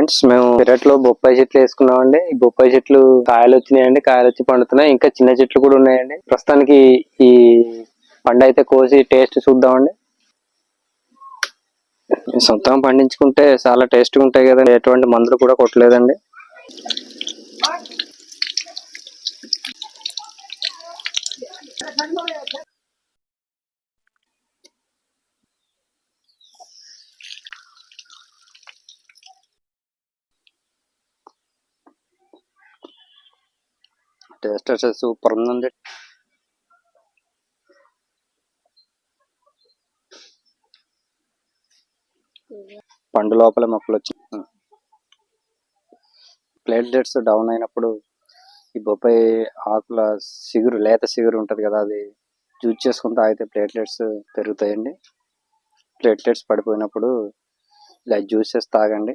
Friends మేము పెరట్లో బొప్పాయి చెట్లు వేసుకున్నామండి. ఈ బొప్పాయి చెట్లు కాయలు వచ్చినాయండి కాయలు వచ్చి పండుతున్నాయి. ఇంకా చిన్న చెట్లు కూడా ఉన్నాయండి. ప్రస్తుతానికి ఈ పండు అయితే కోసి టేస్ట్ చూద్దామండి. సొంతంగా పండించుకుంటే చాలా టేస్ట్గా ఉంటాయి కదండి ఎటువంటి మందులు కూడా కొట్టలేదండి. టేస్ట్ అయితే సూపర్ ఉందండి. పండు లోపల మొక్కలు వచ్చి ప్లేట్లెట్స్ డౌన్ అయినప్పుడు ఈ బొప్పాయి ఆకుల సిగురు లేత సిగురు ఉంటుంది కదా అది జ్యూస్ చేసుకుని తాగితే ప్లేట్లెట్స్ పెరుగుతాయండి. ప్లేట్లెట్స్ పడిపోయినప్పుడు ఇలా జ్యూస్ చేసి తాగండి.